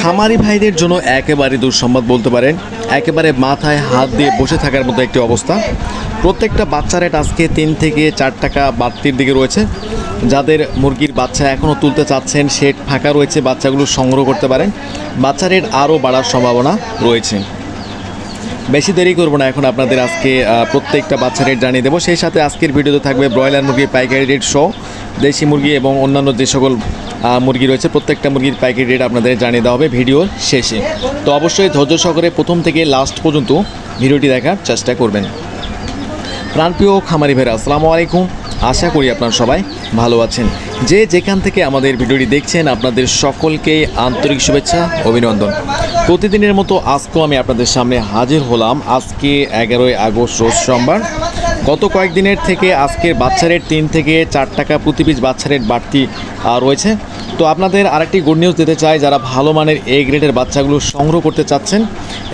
খামারি ভাইদের জন্য একেবারে দুঃসংবাদ বলতে পারেন। একেবারে মাথায় হাত দিয়ে বসে থাকার মতো একটি অবস্থা। প্রত্যেকটা বাচ্চা রেট আজকে তিন থেকে চার টাকা বাড়তির দিকে রয়েছে। যাদের মুরগির বাচ্চা এখনও তুলতে চাচ্ছেন, শেড ফাঁকা রয়েছে, বাচ্চাগুলো সংগ্রহ করতে পারেন। বাচ্চা রেট আরও বাড়ার সম্ভাবনা রয়েছে। বেশি দেরি করব না, এখন আপনাদের আজকে প্রত্যেকটা বাচ্চা রেট জানিয়ে দেবো। সেই সাথে আজকের ভিডিওতে থাকবে ব্রয়লার মুরগি পাইকারি রেট সহ দেশি মুরগি এবং অন্যান্য যে সকল মুরগি রয়েছে, প্রত্যেকটা মুরগির পাইকারি রেট আপনাদের জানিয়ে দেওয়া হবে ভিডিওর শেষে। তো অবশ্যই ধৈর্য সহকারে প্রথম থেকে লাস্ট পর্যন্ত ভিডিওটি দেখার চেষ্টা করবেন। প্রাণপ্রিয় খামারি ভাইরা, আসসালামু আলাইকুম। আশা করি আপনার সবাই ভালো আছেন। যে যেখান থেকে আমাদের ভিডিওটি দেখছেন, আপনাদের সকলকে আন্তরিক শুভেচ্ছা, অভিনন্দন। প্রতিদিনের মতো আজকেও আমি আপনাদের সামনে হাজির হলাম। আজকে এগারোই আগস্ট, রোজ সোমবার। গত কয়েকদিনের থেকে আজকের বাচ্চা রেট তিন থেকে চার টাকা প্রতি পিস বাচ্চা রেট বাড়তি রয়েছে। তো আপনাদের আরেকটি গুড নিউজ দিতে চাই, যারা ভালো মানের এ গ্রেডের বাচ্চাগুলো সংগ্রহ করতে চাচ্ছেন,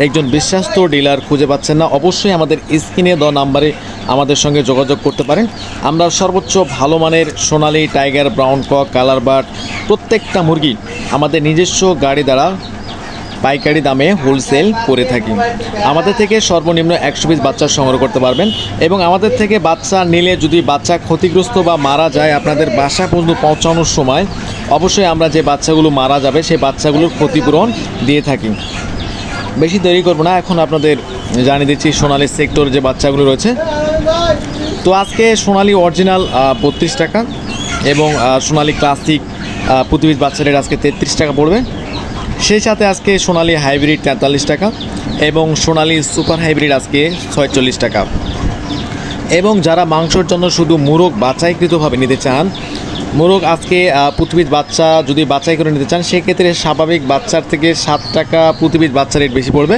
একজন বিশ্বাস্ত ডিলার খুঁজে পাচ্ছেন না, অবশ্যই আমাদের স্ক্রিনে দেওয়া নাম্বারে আমাদের সঙ্গে যোগাযোগ করতে পারেন। আমরা সর্বোচ্চ ভালো মানের Sonali, tiger, brown, cock, colour bird প্রত্যেকটা মুরগি আমাদের নিজস্ব গাড়ি দ্বারা পাইকারি দামে হোলসেল করে থাকি। আমাদের থেকে সর্বনিম্ন একশো পিস বাচ্চা সংগ্রহ করতে পারবেন এবং আমাদের থেকে বাচ্চা নিলে যদি বাচ্চা ক্ষতিগ্রস্ত বা মারা যায় আপনাদের বাসা পর্যন্ত পৌঁছানোর সময় অবশ্যই আমরা যে বাচ্চাগুলো মারা যাবে সেই বাচ্চাগুলোর ক্ষতিপূরণ দিয়ে থাকি। বেশি দেরি করব না, এখন আপনাদের জানিয়ে দিচ্ছি সোনালি সেক্টর যে বাচ্চাগুলো রয়েছে। তো আজকে সোনালি অরিজিনাল বত্রিশ টাকা এবং সোনালি ক্লাসিক প্রতিবিধ বাচ্চা রেট আজকে তেত্রিশ টাকা পড়বে। সেই সাথে আজকে সোনালি হাইব্রিড তেতাল্লিশ টাকা এবং সোনালি সুপার হাইব্রিড আজকে ছয়চল্লিশ টাকা। এবং যারা মাংসর জন্য শুধু মুরগ বাছাইকৃতভাবে নিতে চান, মোরগ আজকে পৃথিবীর বাচ্চা যদি বাছাই করে নিতে চান, সেক্ষেত্রে স্বাভাবিক বাচ্চার থেকে সাত টাকা প্রতিবিধ বাচ্চা রেট বেশি পড়বে।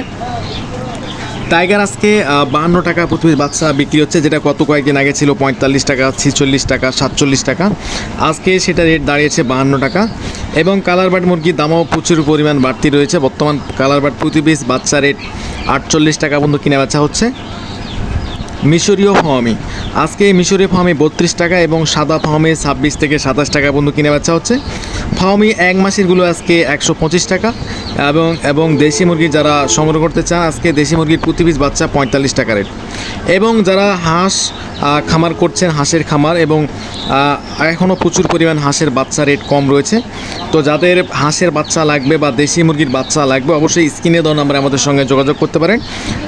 টাইগার আজকে বাহান্ন টাকা প্রতি বাচ্চা বিক্রি হচ্ছে, যেটা গত কয়েকদিন আগে ছিল পঁয়তাল্লিশ টাকা, ছিচল্লিশ টাকা, সাতচল্লিশ টাকা। আজকে সেটা রেট দাঁড়িয়েছে বাহান্ন টাকা। এবং কালার বাট মুরগির দামও প্রচুর পরিমাণ বাড়তি রয়েছে। বর্তমান কালার বাট প্রতি পিস বাচ্চা রেট আটচল্লিশ টাকা পর্যন্ত কিনে বেচা হচ্ছে। মিশরীয় ফার্মি, আজকে মিশরীয় ফার্মি বত্রিশ টাকা এবং সাদা ফার্মে ছাব্বিশ থেকে সাতাশ টাকা পর্যন্ত কিনে বেচা হচ্ছে। ফার্মি এক মাসেরগুলো আজকে একশো পঁচিশ টাকা এবং এবং দেশি মুরগি যারা সংগ্রহ করতে চান, আজকে দেশি মুরগির প্রতি পিস বাচ্চা পঁয়তাল্লিশ টাকা রেট। এবং যারা হাঁস খামার করছেন, হাঁসের খামার এবং এখনও প্রচুর পরিমাণ হাঁসের বাচ্চা রেট কম রয়েছে, তো যাদের হাঁসের বাচ্চা লাগবে বা দেশি মুরগির বাচ্চা লাগবে, অবশ্যই স্ক্রিনে দেওয়া নাম্বারে আমাদের সঙ্গে যোগাযোগ করতে পারেন।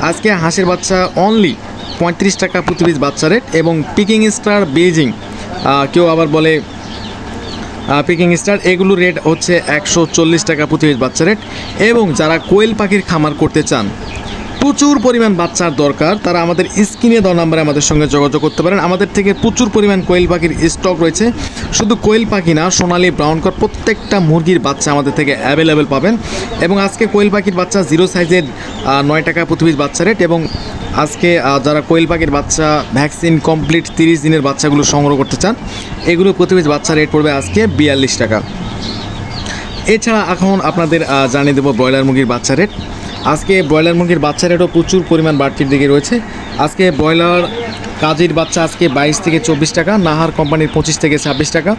আজকে হাঁসের বাচ্চা অনলি পঁয়ত্রিশ টাকা প্রতি পিস বাচ্চা রেট এবং পিকিং স্টার বেজিং কেউ আবার বলে পিকিং স্টার এগুলো রেট হচ্ছে একশো চল্লিশ টাকা প্রতি বাচ্চা রেট এবং যারা কোয়েল পাখির খামার করতে চান, প্রচুর পরিমাণ বাচ্চার দরকার। তারা আমাদের স্ক্রিনে দেওয়া নাম্বারে আমাদের সঙ্গে যোগাযোগ করতে পারেন। আমাদের থেকে প্রচুর পরিমাণ কোয়েল পাখির স্টক রয়েছে। শুধু কোয়েল পাখি না, সোনালি ব্রাউন কর প্রত্যেকটা মুরগির বাচ্চা আমাদের থেকে অ্যাভেলেবেল পাবেন। এবং আজকে কোয়েল পাখির বাচ্চা জিরো সাইজের নয় টাকা প্রতি পিস বাচ্চা রেট এবং আজকে যারা কোয়েল পাখির বাচ্চা, ভ্যাকসিন কমপ্লিট তিরিশ দিনের বাচ্চাগুলো সংগ্রহ করতে চান, এগুলো প্রতি পিস বাচ্চা রেট পড়বে আজকে বিয়াল্লিশ টাকা। এছাড়া এখন আপনাদের জানিয়ে দেবো ব্রয়লার মুরগির বাচ্চা রেট। আজকে ব্রয়লার মুরগির বাচ্চার রেটও প্রচুর পরিমাণ বাড়তির দিকে রয়েছে। আজকে ব্রয়লার কাজের বাচ্চা আজকে বাইশ থেকে চব্বিশ টাকা, নাহার কোম্পানির পঁচিশ থেকে ছাব্বিশ টাকা,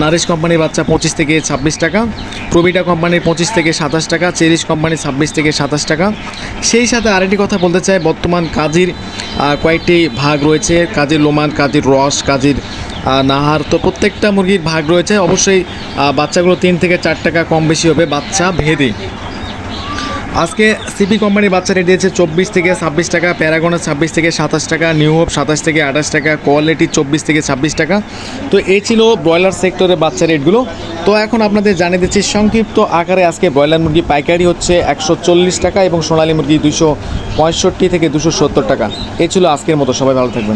নারিশ কোম্পানির বাচ্চা পঁচিশ থেকে ছাব্বিশ টাকা, প্রবিটা কোম্পানির পঁচিশ থেকে সাতাশ টাকা, চেরিশ কোম্পানির ছাব্বিশ থেকে সাতাশ টাকা। সেই সাথে আরেকটি কথা বলতে চাই, বর্তমান কাজের কয়েকটি ভাগ রয়েছে, কাজের লোমান, কাজের রস, কাজের নাহার। তো প্রত্যেকটা মুরগির ভাগ রয়েছে। অবশ্যই বাচ্চাগুলো তিন থেকে চার টাকা কম বেশি হবে, বাচ্চা ভেদে। আজকে সিপি কোম্পানির বাচ্চা রেট দিয়েছে চব্বিশ থেকে ছাব্বিশ টাকা, প্যারাগনের ছাব্বিশ থেকে সাতাশ টাকা, নিউ হোপ সাতাশ থেকে আঠাশ টাকা, কোয়ালিটি চব্বিশ থেকে ছাব্বিশ টাকা। তো এই ছিল ব্রয়লার সেক্টরের বাচ্চা রেটগুলো। তো এখন আপনাদের জানিয়ে দিচ্ছি, সংক্ষিপ্ত আকারে আজকে ব্রয়লার মুরগি পাইকারি হচ্ছে একশো চল্লিশ টাকা এবং সোনালী মুরগি দুশো পঁয়ষট্টি থেকে দুশো সত্তর টাকা। এই ছিল আজকের মতো, সবাই ভালো থাকবেন।